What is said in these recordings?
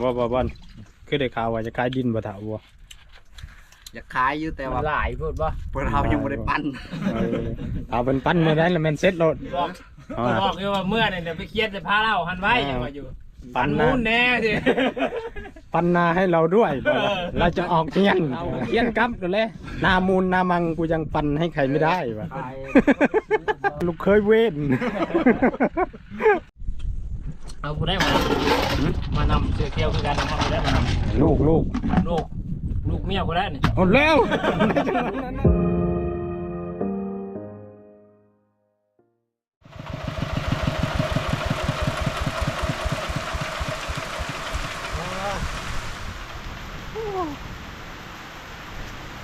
บ่บ่บ่อนคือได้ข่าวว่าจะขายดินบ่ถาวบ่อยากขายอยู่แต่แต่ว่าว่าหลายพูดบ่พวกเรายังไม่ได้ปั้นเออเอาเป็นปั้นมื้อนั้นแล้วแม่นเสร็จโลดบอกเอาบอะอกอยู่ว่าเมื่อเนี่ยเดี๋ยวไปเครียดจะพาเล่าหันไว้ยังว่าอยู่ปั้นมูนะนแน่สิปั้นนาให้เราด้วยบ่ล่ะเออเราจะออกเฮียนเฮียนกลับนั่นแหละหนามูลหนามังกูยังปั้นให้ใครไม่ได้ว่ะลูกเคยเว้น เอากูได้มามานำเสือเคียวคือกันเอากูได้มานลูกลูกำลูกลูกเมียกูได้นี่หมดแล้ว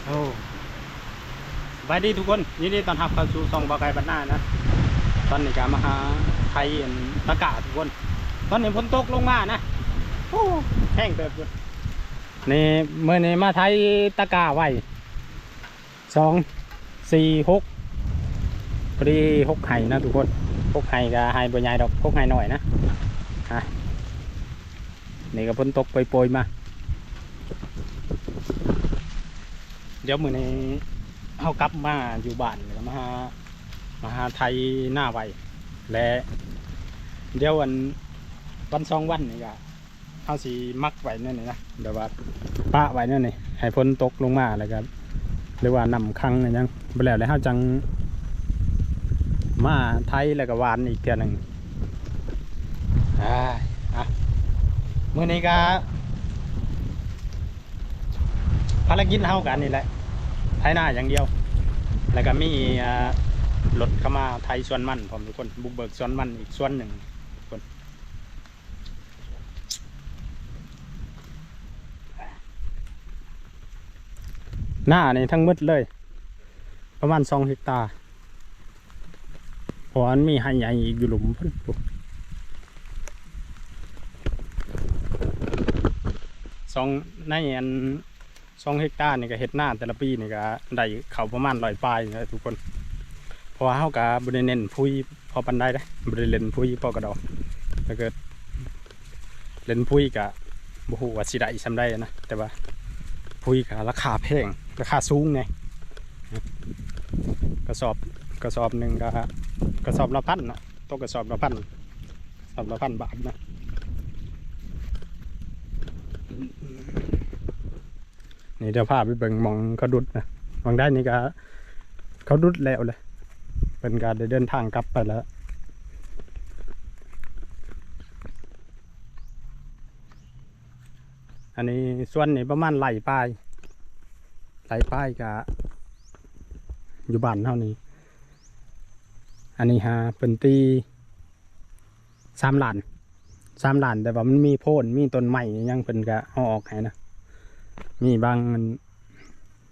โอ้สบายดีทุกคนยินดีต้อนรับเข้าสู่ซองบาไกบันหน้านะ ตอนนี้ก็มาหาไทยอันตะกาทุกคน ตอนนี้ฝนตกลงมานะโอ้แห้งเติบเลยนี่เมื่อนี้มาไทยตะกาไว้สองสี่หกพอดีหกไห่นะทุกคนหกไห่กับไห่ใหญ่ดอกหกไห่หน่อยนะฮะนี่ก็ฝนตกโปรยๆมา เดี๋ยวมือนี้เขากลับมาอยู่บ้านแล้วก็มาหามาหาไทยหน้าไว้และเดี๋ยววัน วันสองวันนี่ก็เขาสีมักไว้นั่นนี่นะเดี๋ยวว่าปะไว้นั่นนี่ให้ฝนตกลงมาแล้วก็หรือว่านำคังอะไรยังไปแล้วแล้วเขาจัง มาไทยแล้วก็วานอีกเทื่อหนึ่งอ่าอะมื่อนี้ก็ภารกิจเท่ากันนี่แหละไทยหน้าอย่างเดียว แล้วก็มีอ่ารถเข้ามาไทยส่วนมันผมทุกคนบุกเบิกส่วนมันอีกส่วนหนึ่งทุกคน หน้านี่ทั้งมืดเลย ประมาณสองเฮกตาร์เพราะมันมีไฮใหญ่อีกอยู่หลุมพุ่นปุ๊สองในอันสองเฮกตาร์นี่ก็เฮ็ดหน้าแต่ละปีนี่ก็ได้เขาประมาณร้อยปลายนะทุกคนเพราะว่าเฮาก็บ่ได้เนนพุยพอปานใดเด้บ่ได้เลนพุยพอกระดอกถ้าเกิดเล่นพุยก็บ่ฮู้ว่าสิได้ซำใดนะแต่ว่าพุยก็ราคาแพง ราคาสูงไงกระสอบกระสอบหนึ่งก็กระสอบละพันนะตกกระสอบละพันกระสอบละพันบาทนะนี่เดี๋ยวพาไปเบิ่งมองเขาดุดนะมองได้นี่ก็เขาดุดแล้วเลยเป็นการเดินทางกลับไปแล้วอันนี้ส่วนนี้ประมาณไหลปลาย ไหลปลายกะอยู่บ้านเท่านี้ อันนี้ฮะเป็นตีสามหลานสามหลานแต่ว่ามันมีโพนมีต้นไม้ยังเป็นกะเอาออกให้นะมีบางอัน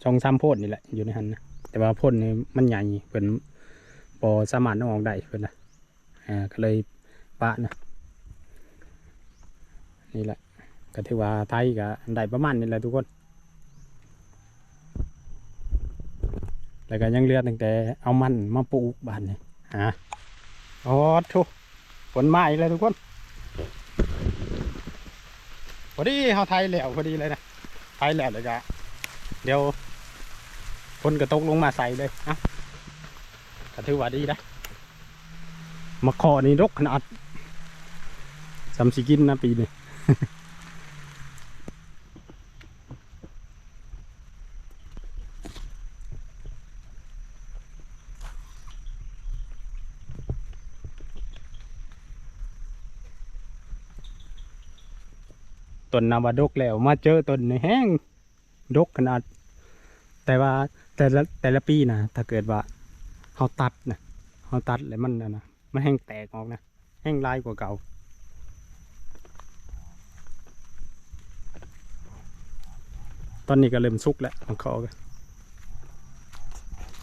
ชองซ้ำโพดนี่แหละอยู่ในหันนะแต่ว่าโพดนี่มันใหญ่เพิ่นพอสามารถเอาออกได้เพิ่นนะอ่าก็เลยปะนะนี่แหละก็ถือว่าไทยก็ได้ประมาณนี้แหละทุกคน แล้วก็ยังเลือตั้งแต่เอามันมาปลูกบ้านนี่ฮะโอ้ทุกฝนมาอีกแล้วทุกคนพอดีเขาไทยแล้วพอดีเลยนะไปแล้วเลยกะเดี๋ยวฝนกระตกลงมาใส่เลยเอะก็ถือว่าดีนะมาขอนี่รกขนาดสำสิกินนะปีนี้ ต้นนาวาดกแล้ว มาเจอต้นในแห้งดกขนาด แต่ว่าแต่ละแต่ละปีนะถ้าเกิดว่าเขาตัดนะเขาตัดแล้วมันนะนะมันแห้งแตกออกนะแห้งลายกว่าเก่าตอนนี้ก็เริ่มสุกแล้วของเขาก็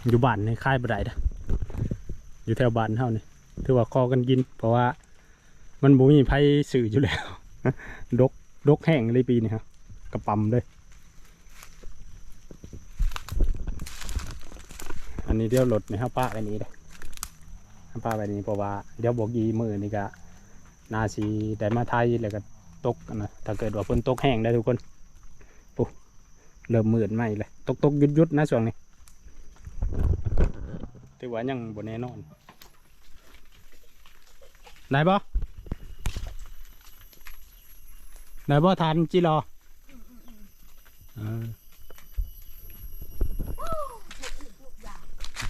อยู่บ้านในค่ายบไดนะอยู่แถวบ้านเท่านี่ถือว่าคอกันกิน เพราะว่ามันบ่มีไผสื่ออยู่แล้ว ดก ดกแห้งเลยปีนี้ครับกระปั๊มเลย อันนี้เดี๋ยวรถนี่ครับป้าไปนี้เลยป้าไปนี้เพราะว่าเดี๋ยวบอกยีมือนี่ก็นาสีได้มาไทยแล้วก็ตกนะถ้าเกิดว่าฝนตกแห้งได้ทุกคนปุ๊เริ่มมืดไหมเลยตกตกยุดยุดนะช่วงนี้ถือว่ายังบนแน่นอนได้บ่ ได้บ่ทานจิรอเออ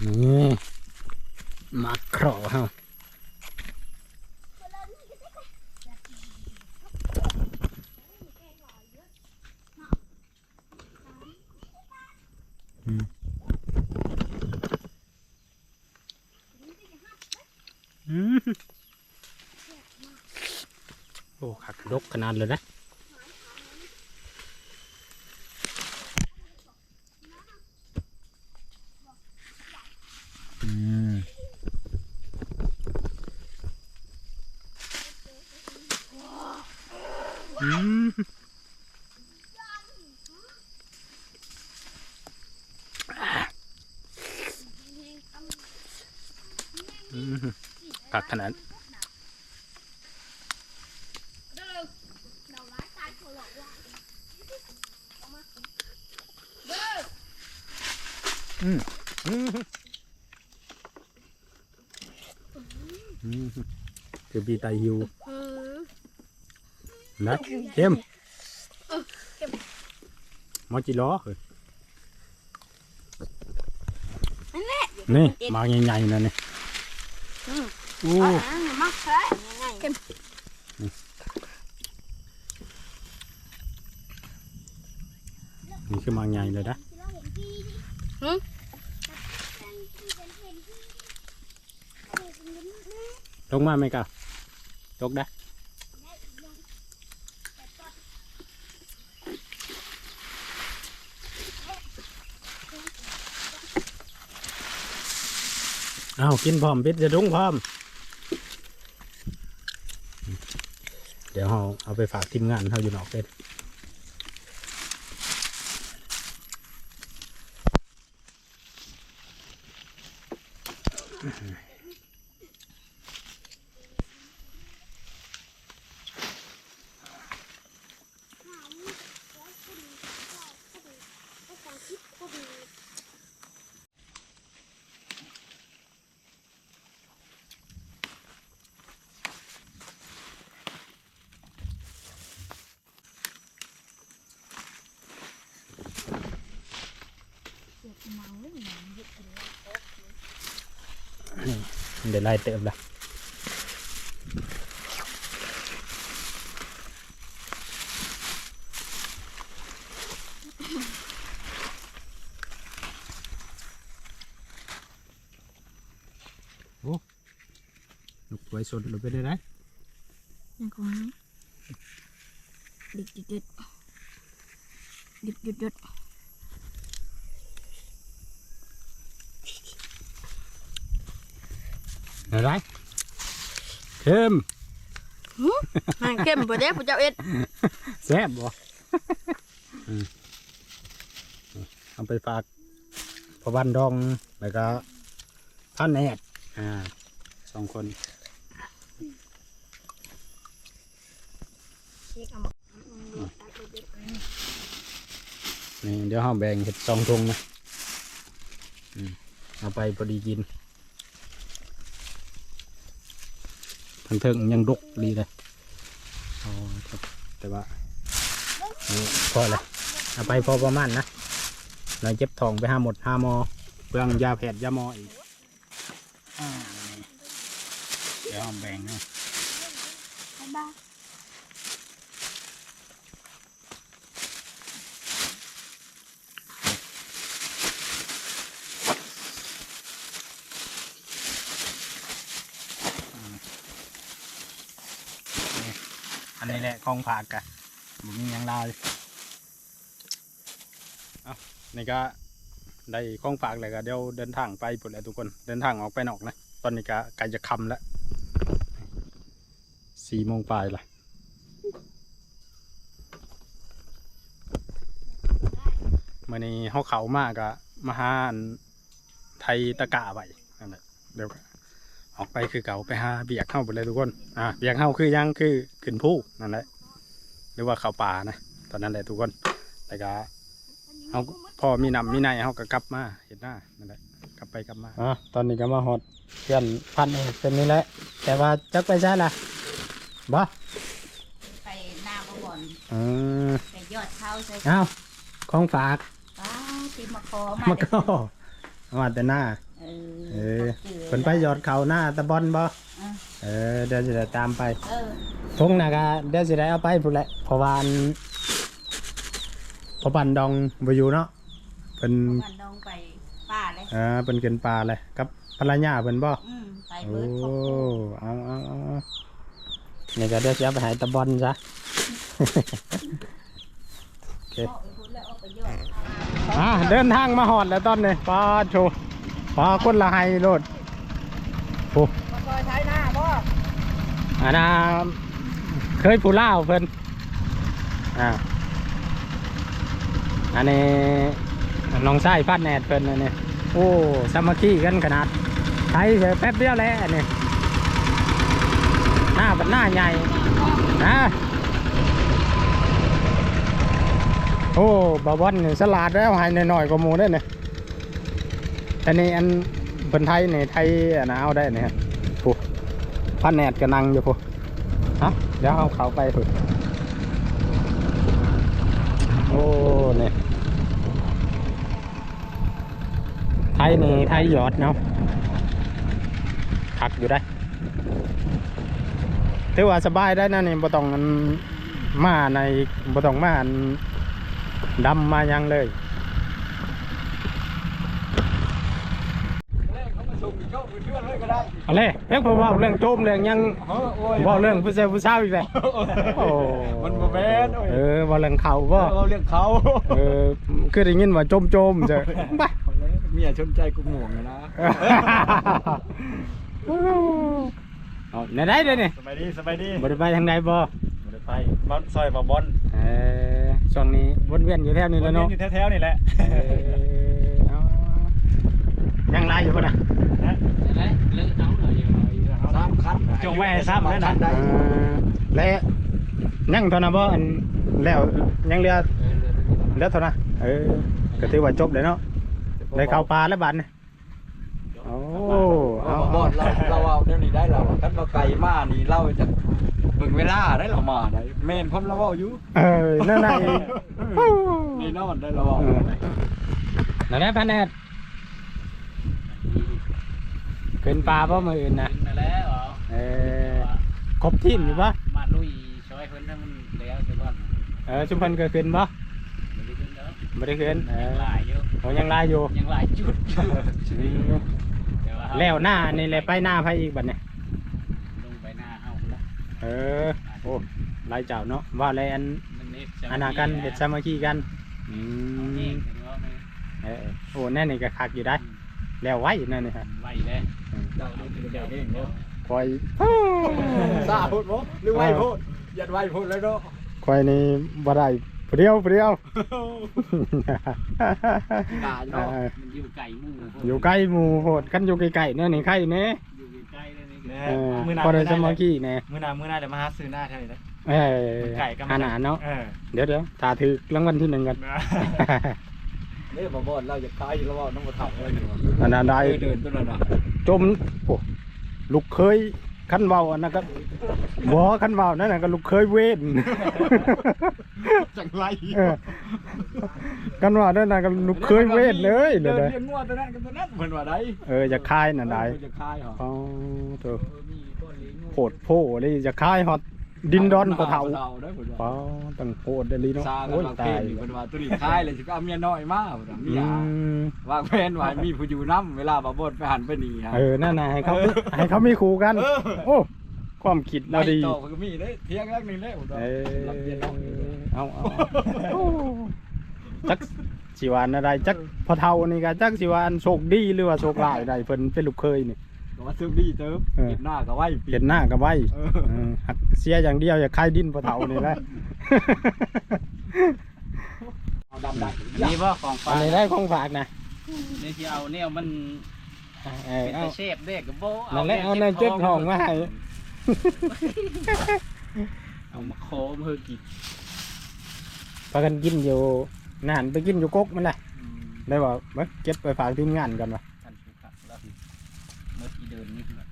นี่มาครอเฮาอืมโอ้ขักดกขนาดเลยนะอืมอืม อืมขักขนาดอืมอืมอืมคือบีไตฮิวนะเข้มมอจิล้อเหรอนี่มาใหญ่ๆนะเนี่ย โอ้มักใช่เก็บนี่คือมาใหญ่เลยนะลงมาไหมกะตกได้เอากินพร้อมพิษจะดุ้งพร้อม เอาไปฝากทีมงานเขาอยู่นอกเป็น เดี๋ยวไล่เติมละโอ้ลูกไว้สดหรือไปได้ไหนยังคงดิดดิดดิดดิดดิดดิด อะ ไรเข้มมันเข้มบ่ได้ผู้เจ้าเอ็ดแซ่บบ่อืมเอาไปฝากพอบ้านดองแล้วก็ท่านแนดอ่าสองคนนี่เดี๋ยวห้าแบ่งเห็ดสองทงนะอืมเอาไปพอดีกิน ทางเทิงยังดกดีเลยอ๋อครับแต่ว่านี่พอเลยเอาไปพอประมาณนะหน่อยเจ็บท้องไปห้าหมดห้าหมอเปลืองยาแผดยาหมออีกอ่านี่เดี๋ยวห้าแบ่งนะ อันนี้แหละของผากกะบ่มียังลายเอานี่ก็ได้ของฝากเลยก็เดี๋ยวเดินทางไปปุ่นแล้วทุกคน เดินทางออกไปนอกนะตอนนี้ก็ใกล้จะค่ำแล้วสี่โมงปลายละมื่อนี้เขาเขามากอะมาหาอันไทยตะกะไปนั่นแหละเดี๋ยวก็ ออกไปคือเก่าไปหาเบียกเข้าไปเลยทุกคนอ่าเบียกเข้าคือยังคือขึ้นผู้นั่นแหละหรือว่าเข้าป่านะตอนนั้นแหละทุกคนแต่ก็เขาพอมีนำมีในเขาก็กลับมาเห็นหน้านั่นแหละกลับไปกลับมาอะตอนนี้ก็มาฮอดเพื่อนพันเองเป็นนี่แหละแต่ว่าจักไปใช่ล่ะบ่ไปหน้าบ่บ่อนอืมไปยอดเขาใส่เอ้าของฝากป้าติมาคอมามาก็มาแต่หน้า เอเอออจือเพิ่นไปยอดเขาหน้าตะบอนบ่อะเออเดี๋ยวจะได้ตามไปเออทงน่ะก็เดี๋ยวสิได้เอาไปพุ่นแหละเพราะว่าอันเพราะปันดองบ่อยู่เนาะเพิ่นมันลงไปป้าเลยเออเพิ่นเกินปลาเลยกับภรรยาเพิ่นบ่ อืมไปโอ้เบิดครอบครัวเอาเอาเอาเอานี่ก็เดี๋ยวจะเอาไปใหายตะบอนซะเอาไปพูดแล้วเอาไปยอดเขาอะเดินทางมาหอดแล้วตอนนี้ปลาโชป ลาคนละไฮโลดโอ้คอยใช้หน้าบ่อันน่ะเคยผู้ล่าวเพิ่นอ่าอันนี้น้องชายพัดแนดเพิ่นอันนี้โอ้สามัคคีกันขนาดไทยแป๊บเดียวแล้วอันนี้หน้าเป็นหน้าใหญ่นะโอ้บาบอนนี่สลาดแล้วให้หน่อยๆกว่าหมูได้เนี่ย แต่นี่อันเป็นไทยในไทยอันะเอาได้เนี่ยผู้พันแนดก็นั่งอยู่ผู้ฮะเดี๋ยวเอาเขาไปผู้โอ้เนี่ยไทยนี่ไทยหยอดเนาะคักอยู่ได้ถือว่าสบายได้นะนี่บ่ต้องมาในบ่ต้องมาดำมายังเลย เอาเลยเพียงผมว่าเรื่องโจมเรื่องหยังว่าเรื่องผู้ชายผู้สาวอีกแล้วโอ้มันบ่แม่นโอ้ยเออว่าเรื่องเขาว่าเราเรียกเขาเออคือได้ยินว่าโจมโจมๆจ้ะไปเมียชนใจกูหม่วงนะเอาไหนได้เด้อนี่สบายดีสบายดีบ่ได้ไปทางใดบ่บ่ได้ไปบ้านซอยบ่บอลเออช่วงนี้วนเวียนอยู่แถวนี้แล้วเนาะอยู่แถวๆนี่แหละเออเอายังไรอยู่ป่ะนะ สามคันจงไว้ให้ซ้ำนั่นน่ะได้เออและยังเท่านั้นบ่อันแล้วยังเหลือเหลือเท่านั้นเออก็ถือว่าจบเลยเนาะได้เข้าป่าแล้วบัดนี่โอ้เอาบอดเราเราเอาเดี๋ยวนี้ได้เราคันเราไก่มานี่เราจะเบิ่งเวลาได้เรามาได้แม่นพร้อมเราเอาอยู่เออนั่นน่ะอีก นี่นอนได้เราเอาเออนั่นแหละพันแอด ขึ้นป่าบ่มื้ออื่นนะนั่นแหละอ๋อเออครบทีมอยู่ปะมาลุยช่วยเพิ่นทั้งแล้วใช่บ่เออชุมพลก็ขึ้นปะบ่ได้ขึ้นเด้อไม่ได้ขึ้นเออหลายอยู่โอ้ยังลายอยู่ยังหลายจุดแต่าแล้วหน้านี่แหละไปหน้าไผอีกบัดเนี่ยลงไปหน้าเฮาละเออโอ้ลายเจ้าเนาะว่าอะไรอันมันเน็ตอันนากันเห็ดสามัคคีกันอืมเองเห็นว่ามันเออโอ้แน่นี่ก็คักอยู่ได้แล้วไว้นั่นนี่ฮะไหวเลย เจ้าดูเจ้าเองเนาะคอยซาพูดบ่หรือไว้พูดยัดไว้พูดแล้วเนาะคอยนี่บ่ได้ผู้เดียวผู้เดียวกาเอเนาะอมันอยู่ไก่หมู่อยู่ใกล้หมู่โหดกันอยู่ไกลๆเนี่ยนี่ใครเนี่ยอยู่ใกล้เลยนี่เออพอได้สามัคคีเนี่ยมื้อหน้ามื้อหน้าเดี๋ยวมาหาซื้อหน้าเท่านี้นะเออไก่ก็อาหารเนาะเออเดี๋ยวเดี๋ยวถ้าถือรางวัลที่หนึ่งกันนี่บ่บ่เราจะตายเราเอาน้ำบ่เฒ่าเลยอยู่อันนั้นได้เดินตัวนั้นน่ะ จมโอ้ลูกเคยขันเบาอันนั้นก็บ่ขันเบานั่นน่ะก็ลูกเคยเวทจังไรเออขันเบานั่นน่ะก็ลูกเคยเวทเลยเดิเดี๋ยวนเดี๋ยวเลี้ยงงัวตัวนั้นกับตัวนั้นเพิ่นว่าได้เออจะคายน่ะได้จะคายเหรออ๋อเถอะโหดโพเลยจะคายฮอด ดินดอนปะเทาได้เพิ่นป๋อว่าตั้งโหดเดลีเนาะซากัโอ้นยบางเพตายลอยู่เพิ่นว่าตัวนี้คายเลยสิก็เอาเมียน้อยมาเพิ่นว่าเมีอืยมวางแผนไว้มีผู้อยู่นํเวลาบ่บ่ไปหันไปนี่ฮะเออนั่นน่ะให้เขาให้เขามีคู่กัน โอ้ ความคิดเราดีต่อก็มีเด้เที่ยงแรกนึงเด้ผมว่าเออรับเมียน้อยเอาเอาเอาจักสิวานอะไรจักพอเท่านี่ก็จักสิวานโชคดีหรือว่าโชคร้ายได้เพิ่นเป็นลูกเคยนี่ ก็ว่าซื้อดีเติมเออ เห็นหน้าก็ไว้ปีเห็นหน้าก็ไว้เออเออหักเสียอย่างเดียวอย่าคายดินพอเท่านี่แหละ เอาดำได้นี่บ่ของอัฝานกนี้ได้ของฝากนะนี่ที่เอาเนี่ยมันเออเป็นเอาตะเชฟเด็กกับโบนั่นแหละเอาในเจ็ดห้องมาให้เอามาโคมเฮอกิพากันกินอยู่นานไปกินอยู่กกมันแหละได้บอกเบิ่งเก็บไปฝากทีมงานกันวะท่านสุขะแล้ว เมื่อกี้เดิน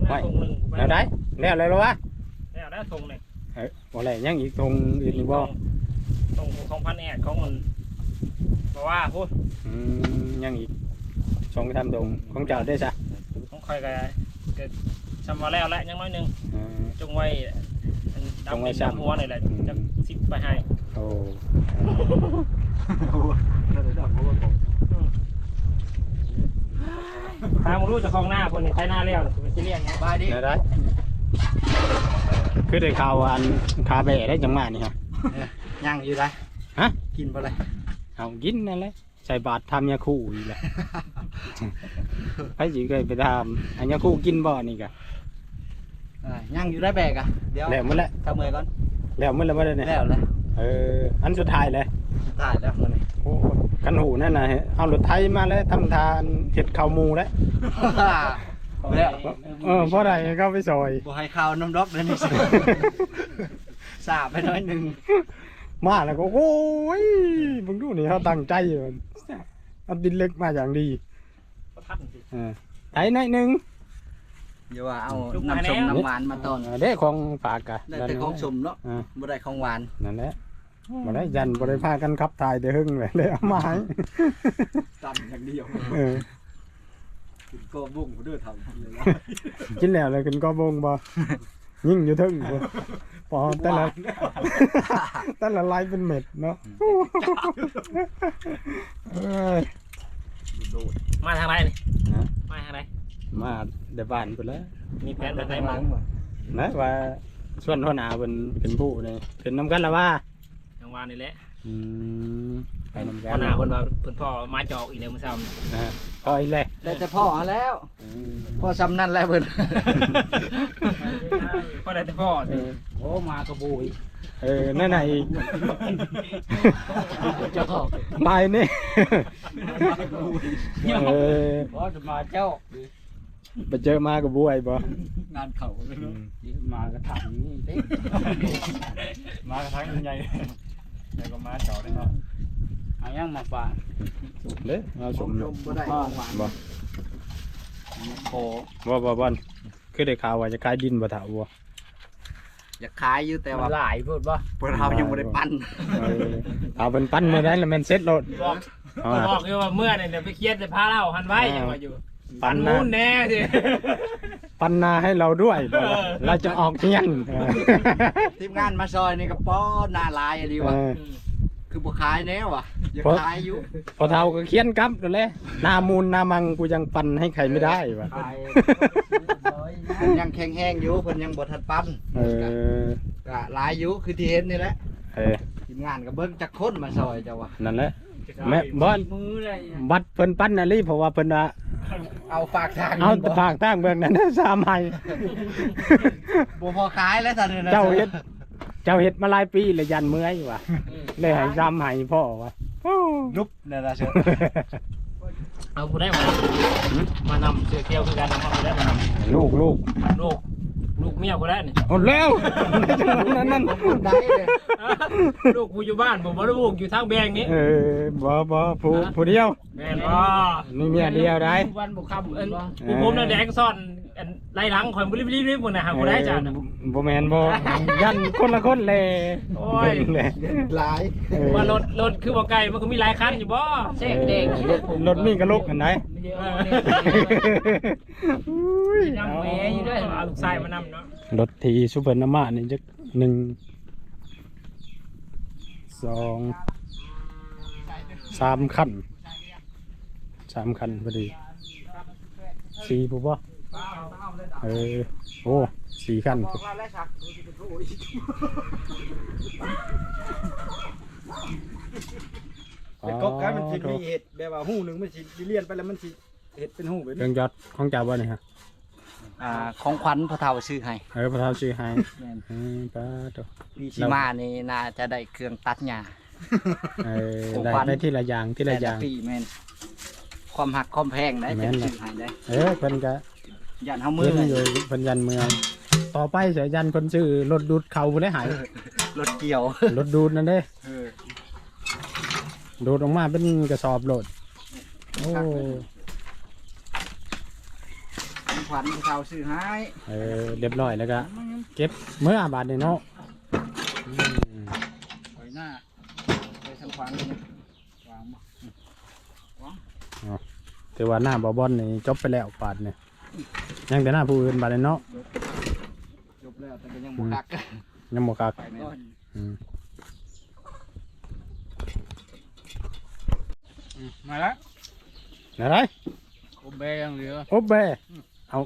นี่ไม่ ทงหนึ่งแล้วได้แล้วอะไรแล้ววะแล้วได้ทงหนึ่งเอ้ยบ่อะไรยังอีกตรงอื่นอีกบ่ทงของพันแอดของมันบอกว่าพูดอืมยังอีกสองทำตรงของเจ้าได้ซะของคอยก็ก็ชำมาแล้วและยังน้อยหนึ่งอืมจงไว้อันจงไว้ดำเป็นซ้ำ ดำหัวนี่แหละอืมจะสิบไปให้โอ้แล้วเดี๋ยวผมก็บอก ถ้ามึงรู้เจะคลองหน้าคนนี้ใช้หน้าเลี้ยวจะไปเลี้ยงเงี้ยบายดิได้ได้คือได้ข่าวว่าอันคาเบะได้จังมานี่ฮะย่างอยู่ได้ฮะกินไปเลยเอากินนั่นแหละใส่บาตรทำยาคู่อีกแหละไปสิเคยไปทำอันยาคู่กินบ่นี่กะอ่าย่างอยู่ได้แบกอะเดี๋ยวแล้วมันแหละทำเมื่อยก่อนแล้วมันแล้วบ่ได้เนี่ยแล้วเลย เออ อันสุดท้ายเลยตายแล้วมันนี่โอ้กันหูนั่นน่ะเอารถไทยมาแล้วทำทานเห็ดข้าวหมูแล้วแล้วเออเพราะอะไรเข้าไปซอยบ่ให้ข้าวน้ำดอกเลยนี่สิสาบไปหน้อยหนึ่งมาแล้วก็โอ้ยมึงดูนี่เขาตั้งใจมันเอาดินเล็กมาอย่างดีประทัดสิเออไถหน่อยหนึง อย่าว่าเอาลูกมาน้ำส้มแล้วน้ำหวานมาต้อนเออเด้ของฝากกะได้แต่ของสมเนาะอ่าบ่ได้ของหวานนั่นแหละมาได้ยันบริพากันขับถ่ายเดือหึงเลยเลยเอามาให้ตันอย่างเดียวเออก็บุ้งเด้อทำเลยนะกินแล้วเลยกินก็บงบ่ยิ่งอยู่ทึ่งบ่พอแต่ละแต่ละลายเป็นเม็ดเนาะเอ้ยมาทางไหนนี่ ฮะ มาทางไหน มา เดยวบ้านไปแล้วมีแผนแบบไหนบ้างนะว่าส่วนหัวหน้าเป็นเป็นผู้นี่เป็นน้ำกันละว่าทางวานนี่แหละอืมไปน้ำกัพ่อนหน้าคนว่าเพิ่นพ่อมาจอกอีกแล้วมื้อเช้านี่นะฮะพออีกเลยได้แต่พ่อแล้ว อืมพ่อซ้ำนั่นแล้วเพิ่นพ่อได้แต่พ่อเอสิอโอ้มากระบุยเออนั่นไหนะอีกเจ้าบายนี่ เออ พ่อจะมาเจ้า ไปเจอมากับบุ้ยบ่งานเขาเลยเนาะมากระถางนี่เด้มากระทั่งใหญ่แล้วก็มาจอกได้เนาะเอายังมาฝากเด้เอาสมชมบ่ได้ของหวานบ่โคบ่บ่บ่อนคือได้ข่าวว่าจะขายดินบ่ถาวบ่อยากขายอยู่แต่ว่าหลายพูดป่ะเพิ่นเฮายังบ่ได้ปั้นเออเอาเป็นปั้นมาได้แล้วแม่นเซ็ตโลดบอกเอาบล่ะอกอยู่ว่าเมื่อเนี่ยเดี๋ยวไปเครียดจะพาเล่าหันไว้ยังว่าอยู่ ปั้นนู่นะนแน่สิ ปั้นนาให้เราด้วยบ่ล่ะเออ เราจะออกเที่ยงเออทีมงานมาซอยนี่ก็ป้อหน้าลายอะดีว่ะเออคือบ่ขายแน่ว่ะอยากเพราะ ขายอยู่พอเท่าก็เขียนกลับนั่นแหละหนามูลหนามังกูยังปั้นให้ใครไม่ได้ว่ะขายเพิ่นยังแข็งแห้งอยู่เพิ่นยังบ่ทันปั้นเออก็หลายอยู่คือที่เห็นนี่แหละเออทีมงานก็เบิ่งจักคนมาซอยเจ้าว่ะนั่นแหละแม่บ่มือเลยบัดเพิ่นปั้นน่ะลิเพราะว่าเพิ่นว่า เอาฝากทางเอาบ่ฝากตั้งเบื้องนั้นนะสามให้บ่พอขายแล้วตอนนี้นะเจ้าเฮ็ดเจ้าเฮ็ดมาหลายปีแล้วยันเมื่อยว่ะเลยให้ซ้ำให้พ่อว่ะโอ้นุบนั่นล่ะเชิญเอาผู้ได้มามานำเสือเขียวคือกันเอาผู้ได้มานำลูกลูกลูก ลูกเมียผู้ได้นี่ หมดแล้วนั่นนั่นได้เลยลูกผู้อยู่บ้านผมบ่ได้ลูกอยู่ทางแบงนี้เออบ่บ่ผู้ผู้เดียว แม่นบ่มีเมียเดียวได้ วันบุกคำเอิ้นผู้ผมน่ะแดงซ่อน อันไล่หลังข่อยบ่รีบๆๆพุ่นน่ะหาผู้ได้จ้ะน่ะ บ่แม่นบ่ ยันคนละคนเลยโอ้ย เบิ่งเลยหลาย เออว่ารถรถคือบ่ไกลมันก็มีหลายคันอยู่บ่เสกเด็กรถนี่ก็ลุกกันได้ยังแม่อยู่ด้วยเอาลูกชายมานำเนาะรถทีซูเปอร์นามานี่จะหนึ่งสองสามคันสามคันพอดีสี่ปุ๊บวะ เออโอ้สี่คันเป็นกบกันมันสิมีเห็ดแบบว่าหูหนึงมันสิเลียนไปแล้วมันสิเห็ดเป็นหูแบบเครื่นี้องยอดของจ่าบ่นี่ฮะอ่าของขวัญพ่อเฒ่าซื้อให้เออพระเท้าชื่อให้แม่นเออป้าตัวปีชิมานี่น่าจะได้เครื่องตัดหญ้าเออของได้ขวัญได้ที่ละอย่างที่ละอย่างแต่ปีแม่นความหักความแพงได้แม่จะนซื้อให้ได้เออเพิ่นก็ ยันเฮามืเพิ่อนเลยอยู่เพิ่นยันเมือง ต่อไปเสียยันเพิ่นชื่อรถดูดเขาบ่ได้หายรถเกี่ยวรถดูดนั่นเด้เออดูดออกมาเป็นกระสอบโหลดโอ้ขวัญที่เขาซื้อให้เออเรียบร้อยแล้วก็เก็บเมื่อบาทนี่เนาะอืมไปหน้าไปทำขวัญเลยนะวางมาถือว่าหน้าบอบอลนี่จบไปแล้วบาทนี่ยั งแต่หน้าผู้อื่นบาทนี่เนาะจบแล้วแต่ก็ยังบวกักยังบ่คักไปก่อนอืมมาแล้วอะไรโอเบยังเหลือโอบแบเอา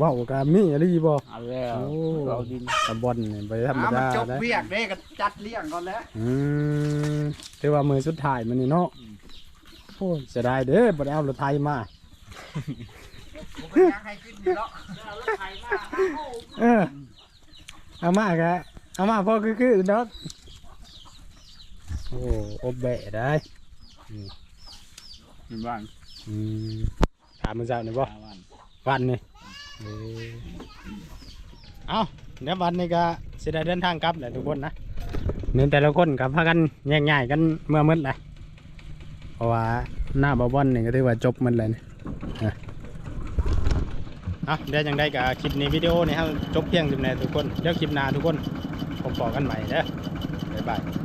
ว้าวกามีอะไรบ่ เอาแล้วโอ้ เราดินตะบอลนี่ไปธรรมอะมันดาจบได้เวียกเด้ก็จัดเลี้ยงก่อนแล้วอืมถือว่ามือสุดท้ายมันนี่เนาะโอ้ยเสียดายเด้อบ่ได้เอารถไทยมา ผมก็อยากให้ขึ้นอยู่แล้วเออเอามากะเอามาพอคือคือๆเนาะโอ้อบแบะได้เป็นบ้านอืมถามมันเจ้าหน่อยบ่บ้านวันนี่เออเอาเดี๋ยววันนี้ก็สิได้เดินทางกลับแหละทุกคนนะเน้นแต่ละคนกับพากันแยกย้ายกันเมื่อมืดเลยเพราะว่าหน้าบอบอนนี่ก็ถือว่าจบหมันเลยนะ อะเดี๋ยวยังได้กับคลิปนี้วิดีโอนี้ครับจบเพียงจุดนี้ทุกคนเดี๋ยวคลิปหน้าทุกคนผมบอกกันใหม่เด้อบ๊ายบาย